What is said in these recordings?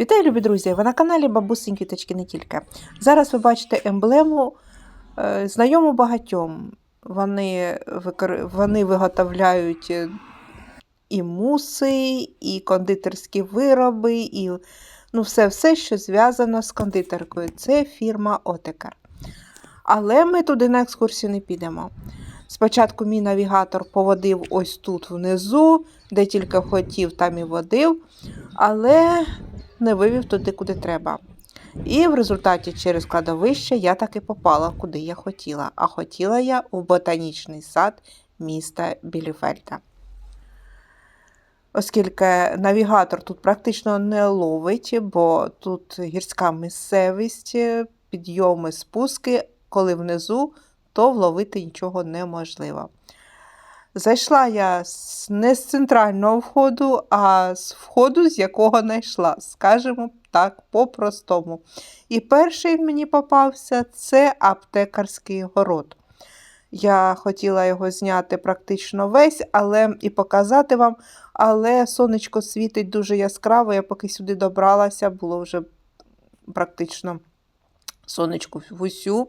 Вітаю, любі друзі! Ви на каналі Бабусень Квіточки не тільки. Зараз ви бачите емблему, е, знайому багатьом. Вони, викор... Вони виготовляють е, і муси, і кондитерські вироби, і ну, все, все, що зв'язано з кондитеркою. Це фірма Отекар. Але ми туди на екскурсію не підемо. Спочатку мій навігатор поводив ось тут внизу, де тільки хотів, там і водив, але не вивів туди, куди треба. І в результаті через кладовище я таки попала, куди я хотіла. А хотіла я у ботанічний сад міста Біліфельда. Оскільки навігатор тут практично не ловить, бо тут гірська місцевість, підйоми, спуски, коли внизу, то вловити нічого неможливо. Зайшла я не з центрального входу, а з входу, з якого знайшла, скажімо так, по-простому. І перший мені попався це аптекарський город. Я хотіла його зняти практично весь, але і показати вам, але сонечко світить дуже яскраво. Я поки сюди добралася, було вже практично сонечко в усю.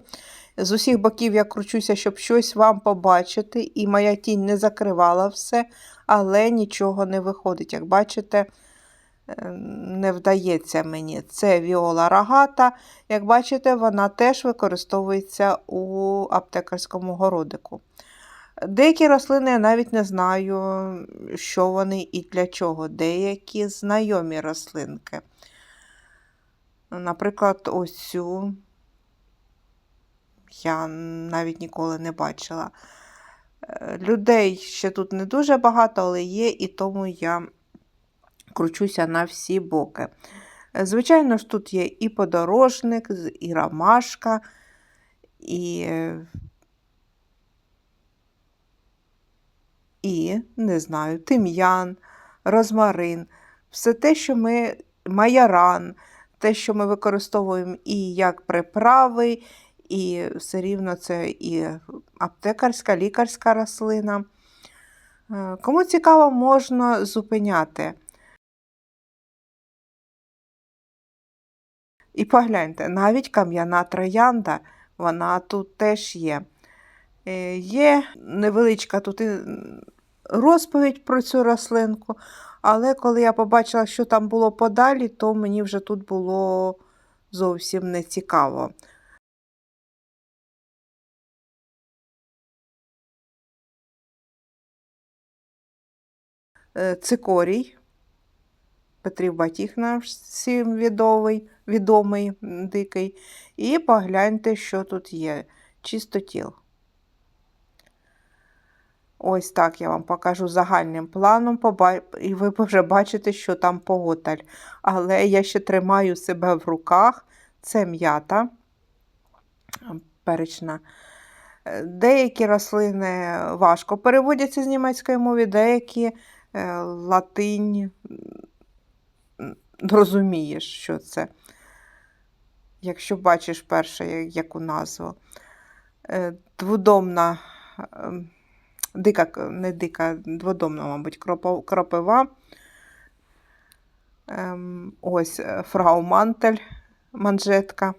З усіх боків я кручуся, щоб щось вам побачити, і моя тінь не закривала все, але нічого не виходить. Як бачите, е, не вдається мені. Це віола рогата. Як бачите, вона теж використовується у аптекарському городику. Деякі рослини я навіть не знаю, що вони і для чого. Деякі знайомі рослинки. Наприклад, ось цю я навіть ніколи не бачила. Е, Людей ще тут не дуже багато, але є, і тому я кручуся на всі боки. Е, Звичайно ж, тут є і подорожник, і ромашка, і, і не знаю, тим'ян, розмарин. Все те, що ми майоран, те, що ми використовуємо і як приправи, і все рівно це і аптекарська, лікарська рослина. Е, Кому цікаво, можна зупиняти. І погляньте, навіть кам'яна троянда, вона тут теж є. Е, Є невеличка тут розповідь про цю рослинку, але коли я побачила, що там було подалі, то мені вже тут було зовсім не цікаво. Цикорій. Петрів Батіг наш всім відомий, відомий дикий. І погляньте, що тут є. Чистотіл. Ось так я вам покажу загальним планом, і ви вже бачите, що там поготаль. Але я ще тримаю себе в руках. Це м'ята перечна. Е, Деякі рослини важко переводяться з німецької мови, деякі е, латинь розумієш, що це. Якщо бачиш перше яку назву. Е, Дводомна, ем, дика, не дика, дводомна, мабуть, кропива. Ем, Ось е, фрау Мантель, манжетка.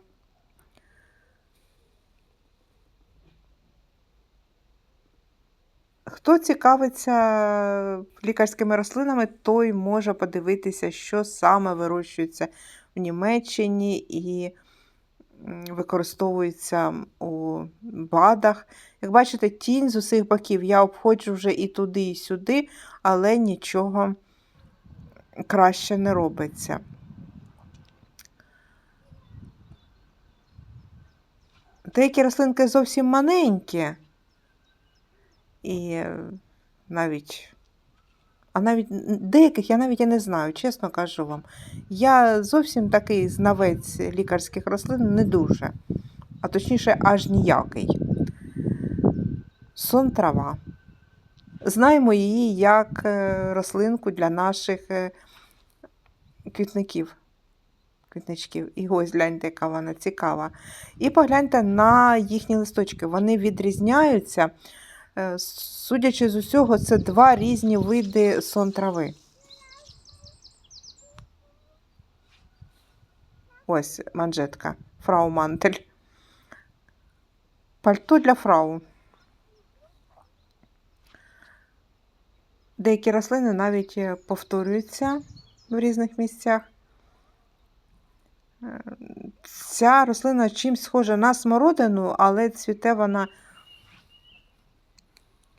Хто цікавиться лікарськими рослинами, той може подивитися, що саме вирощується в Німеччині і використовується у БАДах. Як бачите, тінь з усіх боків. Я обходжу вже і туди, і сюди, але нічого краще не робиться. Деякі рослинки зовсім маленькі. І навіть, а навіть деяких я навіть і не знаю, чесно кажу вам. Я зовсім такий знавець лікарських рослин не дуже, а точніше, аж ніякий. Сон трава. Знаємо її як е, рослинку для наших е, квітників. Квітничків. І ось гляньте, яка вона цікава. І погляньте на їхні листочки. Вони відрізняються. Е, Судячи з усього, це два різні види сон трави. Ось манжетка, фрау Мантель. Пальто для фрау. Деякі рослини навіть е, повторюються в різних місцях. Е, Ця рослина чимсь схожа на смородину, але цвіте вона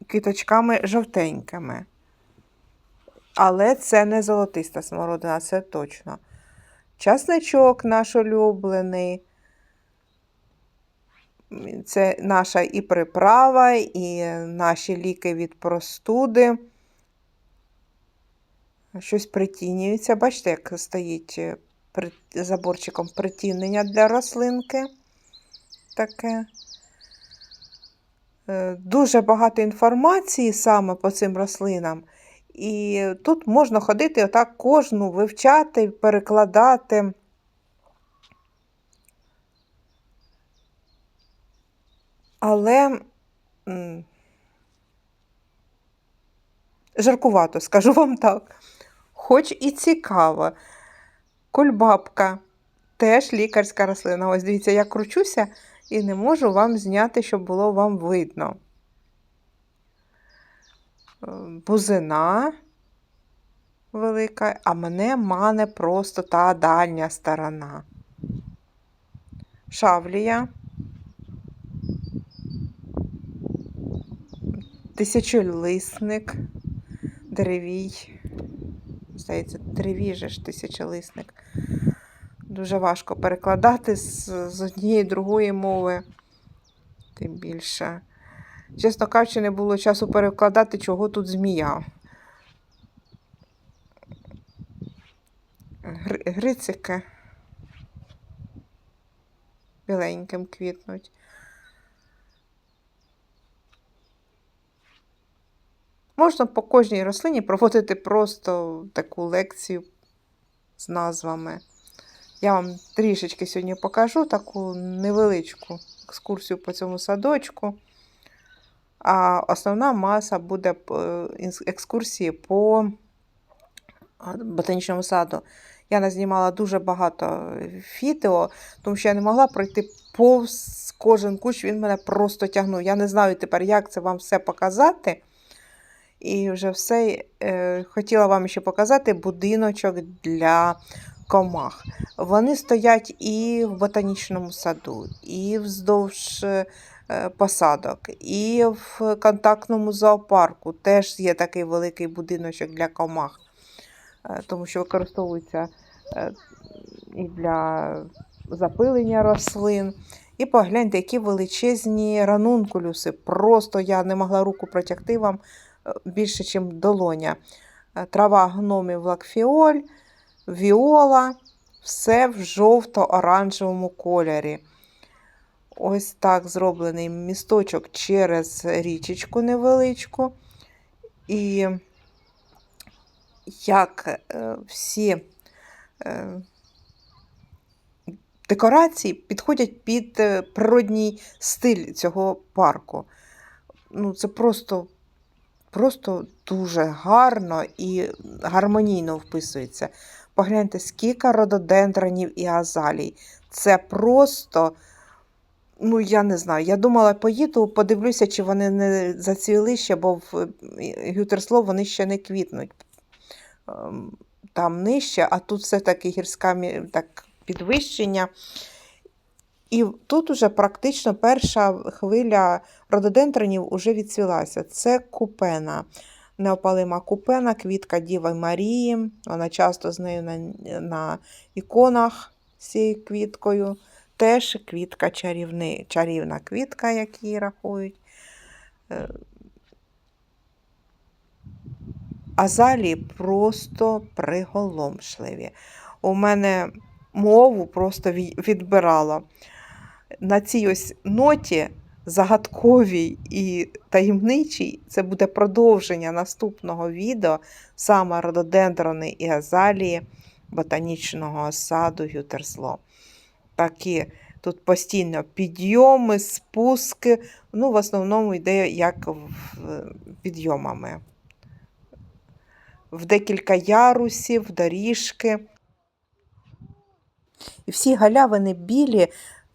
квіточками жовтенькими. Але це не золотиста смородина, це точно. Часничок наш улюблений. Це наша і приправа, і наші ліки від простуди. Щось притінюється. Бачите, як стоїть е, заборчиком притінення для рослинки. Таке. Е, Дуже багато інформації саме по цим рослинам. І тут можна ходити отак кожну вивчати, перекладати. Але жаркувато, скажу вам так. Хоч і цікаво. Кульбабка теж лікарська рослина. Ось дивіться, я кручуся і не можу вам зняти, щоб було вам видно. Е, Бузина велика, а мене мане просто та дальня сторона. Шавлія. Тисячолисник, деревій. Здається, деревій же ж тисячолисник. Дуже важко перекладати з, з однієї другої мови. Тим більше. Чесно кажучи, не було часу перекладати, чого тут змія. Грицики. Біленьким квітнуть. Можна по кожній рослині проводити просто таку лекцію з назвами. Я вам трішечки сьогодні покажу таку невеличку екскурсію по цьому садочку. А основна маса буде е, екскурсії по ботанічному саду. Я назнімала дуже багато відео, тому що я не могла пройти повз кожен кущ, він мене просто тягнув. Я не знаю тепер, як це вам все показати. І вже все е, хотіла вам ще показати будиночок для комах. Вони стоять і в ботанічному саду, і вздовж е, посадок, і в контактному зоопарку теж є такий великий будиночок для комах, е, тому що використовується е, і для запилення рослин. І погляньте, які величезні ранункулюси. Просто я не могла руку протягти вам більше, ніж долоня. Трава гномів лакфіоль, віола, все в жовто-оранжевому кольорі. Ось так зроблений місточок через річечку невеличку. І як е, всі е, декорації підходять під е, природній стиль цього парку. Ну, це просто, просто дуже гарно і гармонійно вписується. Погляньте, скільки рододендронів і азалій. Це просто, ну я не знаю. Я думала, поїду, подивлюся, чи вони не зацвіли ще, бо в е, Гютерсло вони ще не квітнуть. Ем, Там нижче, а тут все-таки гірська так, підвищення. І тут уже практично перша хвиля рододендронів уже відцвілася. Це купена. Неопалима купена, квітка Діви Марії. Вона часто з нею на, на іконах з цією квіткою. Теж квітка чарівни, чарівна квітка, як її рахують. Е, Азалії просто приголомшливі. У мене мову просто ві- відбирала. На цій ось ноті загадковій і таємничій це буде продовження наступного відео саме рододендрони і азалії ботанічного саду Гютерсло. Такі тут постійно підйоми, спуски. Ну, в основному йде як підйомами. В декілька ярусів, доріжки. І всі галявини білі,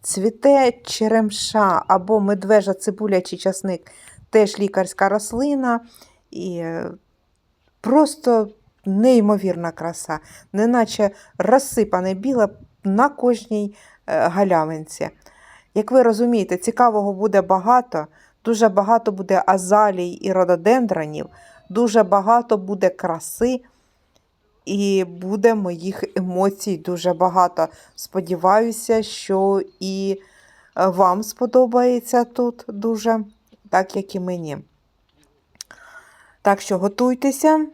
цвіте черемша або медвежа цибуля чи часник, теж лікарська рослина. І е, просто неймовірна краса, неначе розсипане біле на кожній е, галявинці. Як ви розумієте, цікавого буде багато, дуже багато буде азалій і рододендронів, дуже багато буде краси. І буде моїх емоцій дуже багато. Сподіваюся, що і е, вам сподобається тут дуже, так як і мені. Так що готуйтеся,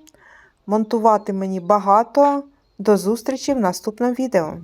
монтувати мені багато. До зустрічі в наступному відео.